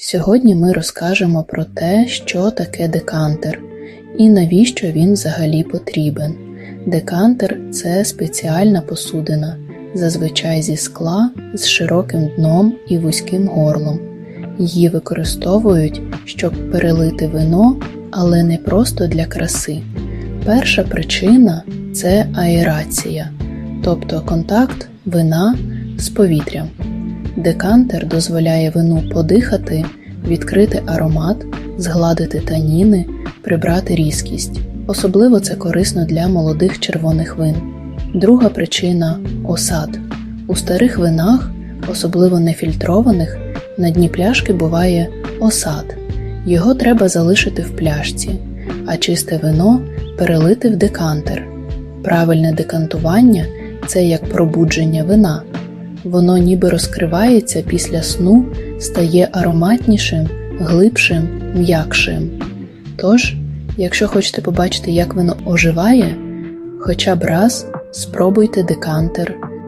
Сьогодні ми розкажемо про те, що таке декантер і навіщо він взагалі потрібен. Декантер це спеціальна посудина, зазвичай зі скла з широким дном і вузьким горлом. Її використовують, щоб перелити вино, але не просто для краси. Перша причина це аерація, тобто контакт вина з повітрям. Декантер дозволяє вину подихати, відкрити аромат, згладити таніни, прибрати різкість. Особливо це корисно для молодих червоних вин. Друга причина осад. У старих винах, особливо нефільтрованих, на дні пляшки буває осад. Його треба залишити в пляшці, а чисте вино перелити в декантер. Правильне декантування це як пробудження вина. Воно ніби розкривається після сну, стає ароматнішим, глибшим, м'якшим. Тож, якщо хочете побачити, як воно оживає, хоча б раз спробуйте декантер